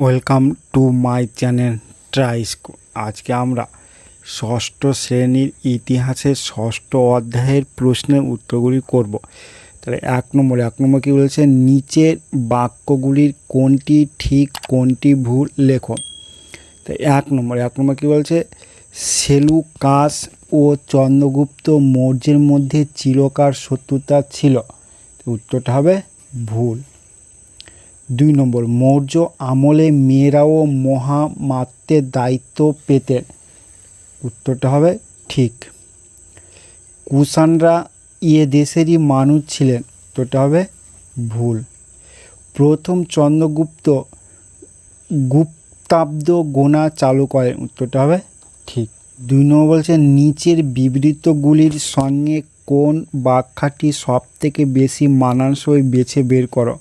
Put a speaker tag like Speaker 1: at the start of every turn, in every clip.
Speaker 1: Welcome to my channel ট্রাইস্ক আজকে আমরা ষষ্ঠ শ্রেণির ইতিহাসের ষষ্ঠ অধ্যায়ের প্রশ্নের উত্তরগুলি করব। তাহলে এক নম্বর এক নম্বর কী বলেছে? নিচের বাক্যগুলির কোনটি ঠিক, কোনটি ভুল লেখো। তাই এক নম্বর এক নম্বর কী বলছে? সেলুকাস ও চন্দ্রগুপ্ত মৌর্যের মধ্যে চিরকার শত্রুতা ছিল। উত্তরটা হবে ভুল। দুই নম্বর, মৌর্য আমলে মেয়েরাও মহামাত্যের দায়িত্ব পেতেন। উত্তরটা হবে ঠিক। কুষাণরা এ দেশেরই মানুষ ছিলেন। উত্তরটা হবে ভুল। প্রথম চন্দ্রগুপ্ত গুপ্তাব্দ গোনা চালু করেন। উত্তরটা হবে ঠিক। দুই নম্বর বলছে, নিচের বিবৃতগুলির সঙ্গে কোন ব্যাখ্যাটি সব থেকে বেশি মানানসই বেছে বের করো?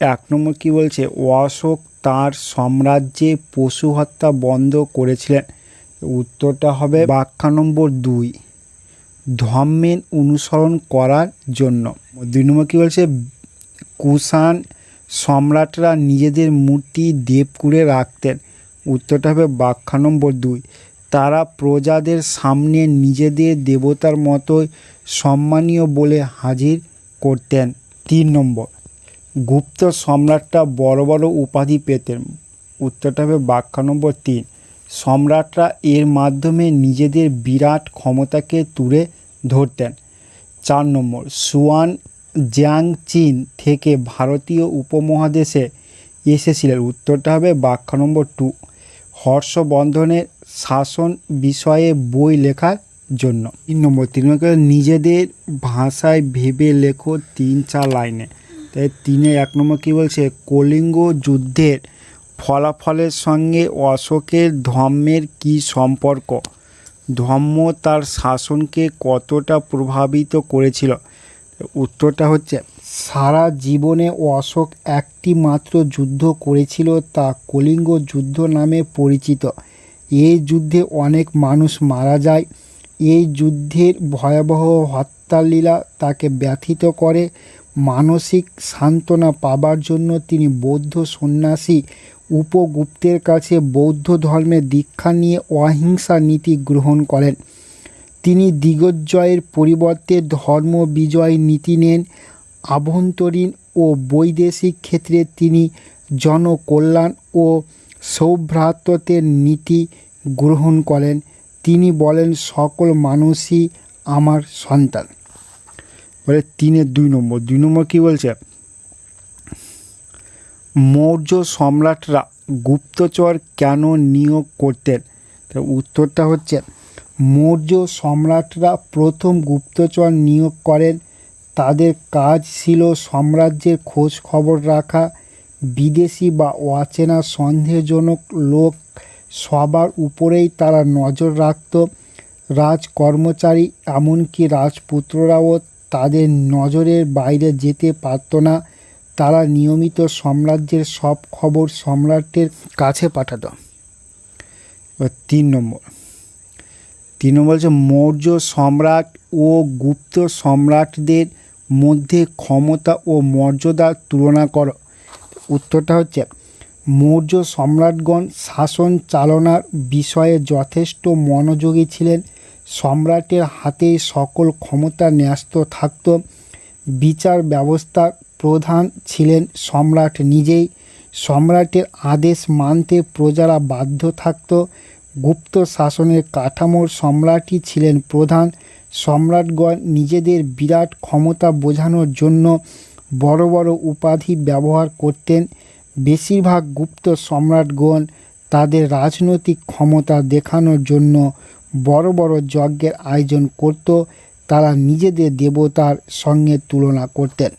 Speaker 1: এক নম্বর কী বলছে? অশোক তার সাম্রাজ্যে পশু হত্যা বন্ধ করেছিলেন। উত্তরটা হবে ব্যাখ্যা নম্বর দুই। ধর্মের অনুসরণ করার জন্য। দুই নম্বর কী বলছে? কুষাণ সম্রাটরা নিজেদের মূর্তি দেবকুড়ে রাখতেন। উত্তরটা হবে ব্যাখ্যা নম্বর দুই। তারা প্রজাদের সামনে নিজেদের দেবতার মতোই সম্মানীয় বলে হাজির করতেন। তিন নম্বর। গুপ্ত সম্রাটরা বড় বড় উপাধি পেতেন। উত্তরটা হবে বাক্য নম্বর তিন। সম্রাটরা এর মাধ্যমে নিজেদের বিরাট ক্ষমতাকে তুলে ধরতেন। চার নম্বর, সুয়ান জিয়াং চীন থেকে ভারতীয় উপমহাদেশে এসেছিলেন। উত্তরটা হবে বাক্য নম্বর টু। হর্ষবর্ধনের শাসন বিষয়ে বই লেখার জন্য। তিন নম্বর তিন নম্বর, নিজেদের ভাষায় ভেবে লেখো তিন চার লাইনে। তাই তিনে এক নম্বর কী বলছে? কলিঙ্গ যুদ্ধের ফলাফলের সঙ্গে অশোকের ধর্মের কি সম্পর্ক? ধর্ম তার শাসনকে কতটা প্রভাবিত করেছিল? উত্তরটা হচ্ছে, সারা জীবনে অশোক একটি মাত্র যুদ্ধ করেছিল তা কলিঙ্গ যুদ্ধ নামে পরিচিত। এই যুদ্ধে অনেক মানুষ মারা যায়। এই যুদ্ধের ভয়াবহ হত্যালীলা তাকে ব্যথিত করে। মানসিক সান্ত্বনা পাবার জন্য তিনি বৌদ্ধ সন্ন্যাসী উপগুপ্তের কাছে বৌদ্ধ ধর্মের দীক্ষা নিয়ে অহিংসা নীতি গ্রহণ করেন। তিনি দিগজ্জয়ের পরিবর্তে ধর্ম বিজয় নীতি নেন। আভ্যন্তরীণ ও বৈদেশিক ক্ষেত্রে তিনি জনকল্যাণ ও সৌভ্রাতৃত্বের নীতি গ্রহণ করেন। তিনি বলেন, সকল মানুষই আমার সন্তান। তিনের দুই নম্বর দুই নম্বর কী বলছে? মৌর্য সম্রাটরা গুপ্তচর কেন নিয়োগ করতেন? উত্তরটা হচ্ছে, মৌর্য সম্রাটরা প্রথম গুপ্তচর নিয়োগ করেন, তাদের কাজ ছিল সাম্রাজ্যের খোঁজ খবর রাখা, বিদেশি বা অচেনা সন্দেহজনক লোক সবার উপরেই তারা নজর রাখত, রাজকর্মচারী এমনকি রাজপুত্ররাও তাদের নজরের বাইরে যেতে পারত না। তারা নিয়মিত সাম্রাজ্যের সব খবর সম্রাটের কাছে পাঠাতো। তিন নম্বর। তিন নম্বর হচ্ছে মৌর্য সম্রাট ও গুপ্ত সম্রাটদের মধ্যে ক্ষমতা ও মর্যাদা তুলনা করো। উত্তরটা হচ্ছে, মৌর্য সম্রাটগণ শাসন চালনার বিষয়ে যথেষ্ট মনোযোগী ছিলেন। সম্রাটের হাতে সকল ক্ষমতা ন্যস্ত থাকত। বিচার ব্যবস্থা প্রধান ছিলেন সম্রাট নিজেই। সম্রাটের আদেশ মানতে প্রজারা বাধ্য থাকত। গুপ্ত শাসনের কাঠামোর সম্রাটই ছিলেন প্রধান। সম্রাটগণ নিজেদের বিরাট ক্ষমতা বোঝানোর জন্য বড় বড় উপাধি ব্যবহার করতেন। বেশিরভাগ গুপ্ত সম্রাটগণ তাদের রাজনৈতিক ক্ষমতা দেখানোর জন্য বড় বড় যজ্ঞের আয়োজন করত তারা নিজেদের দেবতার সঙ্গে তুলনা করতেন।